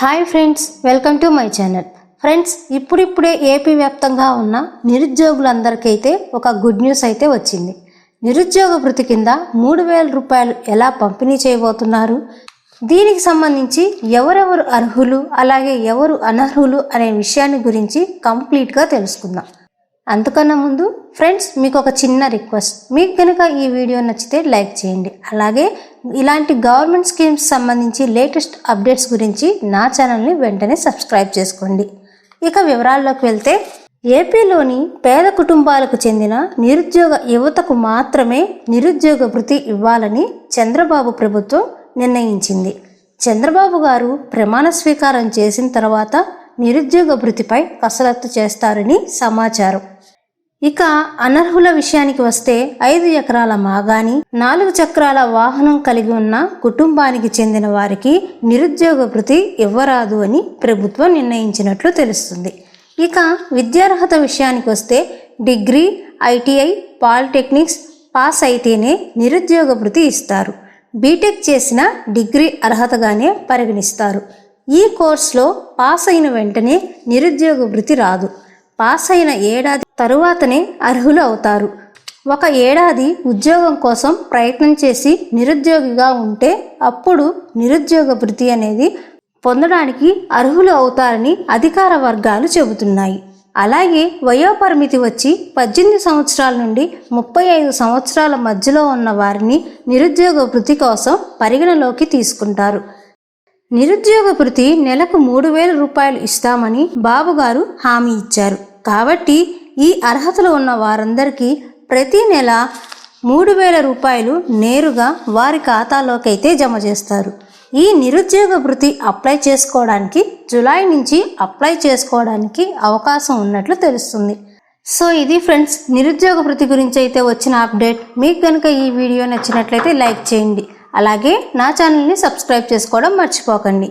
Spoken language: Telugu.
Hi friends welcome to my channel. Friends ఇప్పుడిప్పుడే ఏపీ వ్యాప్తంగా ఉన్న నిరుద్యోగులందరికైతే ఒక గుడ్ న్యూస్ అయితే వచ్చింది. నిరుద్యోగ వృత్తి కింద మూడు వేల రూపాయలు ఎలా పంపిణీ చేయబోతున్నారు? దీనికి సంబంధించి ఎవరెవరు అర్హులు అలాగే ఎవరు అనర్హులు అనే విషయాన్ని గురించి కంప్లీట్గా తెలుసుకుందాం. అంతకన్నా ముందు ఫ్రెండ్స్ మీకు ఒక చిన్న రిక్వెస్ట్. మీకు కనుక ఈ వీడియో నచ్చితే లైక్ చేయండి. అలాగే ఇలాంటి గవర్నమెంట్ స్కీమ్స్ సంబంధించి లేటెస్ట్ అప్డేట్స్ గురించి నా ఛానల్ని వెంటనే సబ్స్క్రైబ్ చేసుకోండి. ఇక వివరాల్లోకి వెళ్తే ఏపీలోని పేద కుటుంబాలకు చెందిన నిరుద్యోగ యువతకు మాత్రమే నిరుద్యోగ వృత్తి ఇవ్వాలని చంద్రబాబు ప్రభుత్వం నిర్ణయించింది. చంద్రబాబు గారు ప్రమాణ స్వీకారం చేసిన తర్వాత నిరుద్యోగ వృత్తిపై కసరత్తు చేస్తారని సమాచారం. ఇక అనర్హుల విషయానికి వస్తే ఐదు ఎకరాల మాగాని నాలుగు చక్రాల వాహనం కలిగి ఉన్న కుటుంబానికి చెందిన వారికి నిరుద్యోగ భృతి ఇవ్వరాదు అని ప్రభుత్వం నిర్ణయించినట్లు తెలుస్తుంది. ఇక విద్యార్హత విషయానికి వస్తే డిగ్రీ ఐటీఐ పాలిటెక్నిక్స్ పాస్ అయితేనే నిరుద్యోగ భృతి ఇస్తారు. బీటెక్ చేసిన డిగ్రీ అర్హతగానే పరిగణిస్తారు. ఈ కోర్సులో పాస్ అయిన వెంటనే నిరుద్యోగ భృతి రాదు. పాస్ అయిన ఏడాది తరువాతనే అర్హులు అవుతారు. ఒక ఏడాది ఉద్యోగం కోసం ప్రయత్నం చేసి నిరుద్యోగిగా ఉంటే అప్పుడు నిరుద్యోగ వృత్తి అనేది పొందడానికి అర్హులు అవుతారని అధికార వర్గాలు చెబుతున్నాయి. అలాగే వయోపరిమితి వచ్చి పద్దెనిమిది సంవత్సరాల నుండి ముప్పై ఐదు సంవత్సరాల మధ్యలో ఉన్న వారిని నిరుద్యోగ వృత్తి కోసం పరిగణలోకి తీసుకుంటారు. నిరుద్యోగ వృత్తి నెలకు మూడు వేల రూపాయలు ఇస్తామని బాబుగారు హామీ ఇచ్చారు. కాబట్టి ఈ అర్హతలు ఉన్న వారందరికీ ప్రతి నెల మూడు వేల రూపాయలు నేరుగా వారి ఖాతాలోకైతే జమ చేస్తారు. ఈ నిరుద్యోగ వృత్తి అప్లై చేసుకోవడానికి జులై నుంచి అప్లై చేసుకోవడానికి అవకాశం ఉన్నట్లు తెలుస్తుంది. సో ఇది ఫ్రెండ్స్ నిరుద్యోగ వృత్తి గురించి అయితే వచ్చిన అప్డేట్. మీకు కనుక ఈ వీడియో నచ్చినట్లయితే లైక్ చేయండి. అలాగే నా ఛానల్ని సబ్స్క్రైబ్ చేసుకోవడం మర్చిపోకండి.